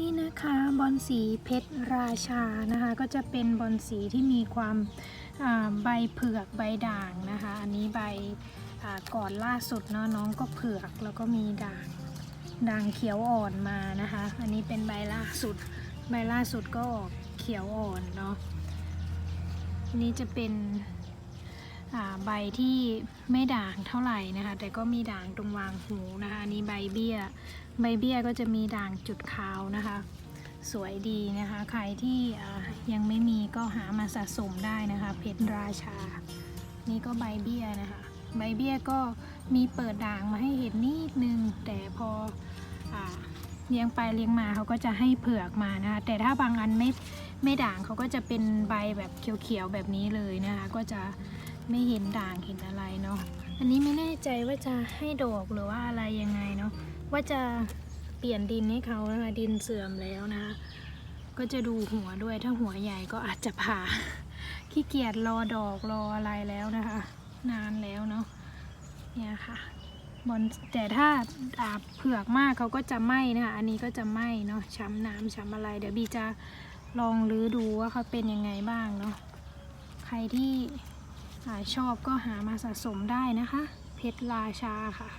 นี่นะคะบอลสีเพชรราชานะคะ ก็จะเป็นบอลสีที่มีความใบเผือกใบด่างนะคะ อันนี้ใบก่อนล่าสุดเนาะน้องก็เผือกแล้วก็มีด่างด่างเขียวอ่อนมานะคะ อันนี้เป็นใบล่าสุด ใบล่าสุดก็ออกเขียวอ่อนเนาะนนี้จะเป็น ใบที่ไม่ด่างเท่าไหร่นะคะ แต่ก็มีด่างตรงวางหูนะคะอันนี้ใบเบี้ย ใบเบี้ยก็จะมีด่างจุดขาวนะคะ สวยดีนะคะ ใครที่ยังไม่มีก็หามาสะสมได้นะคะ เพชรราชา นี่ก็ใบเบี้ยนะคะ ใบเบี้ยก็มีเปิดด่างมาให้เห็นนิดนึง แต่พออเลี้ยงไปเลี้ยงมาเขาก็จะให้เผือกมานะคะ แต่ถ้าบางอันไม่ไม่ด่างเขาก็จะเป็นใบแบบเขียวๆแบบนี้เลยนะคะ ก็จะ ไม่เห็นด่างเห็นอะไรเนาะอันนี้ไม่แน่ใจว่าจะให้ดอกหรือว่าอะไรยังไงเนาะว่าจะเปลี่ยนดินให้เขานะคะดินเสื่อมแล้วนะ ก็จะดูหัวด้วยถ้าหัวใหญ่ก็อาจจะผ่าขี้เกียจรอดอกรออะไรแล้วนะคะ นานแล้วเนาะเนี่ยค่ะบอลแต่ถ้าดาบเผือกมากเขาก็จะไหม้นะคะอันนี้ก็จะไหม้เนาะช้ำน้ำช้ำอะไร เดี๋ยวบีจะลองรื้อดูว่าเขาเป็นยังไงบ้างเนาะใครที่ อาชอบก็หามาสะสมได้นะคะ เพชรราชาค่ะ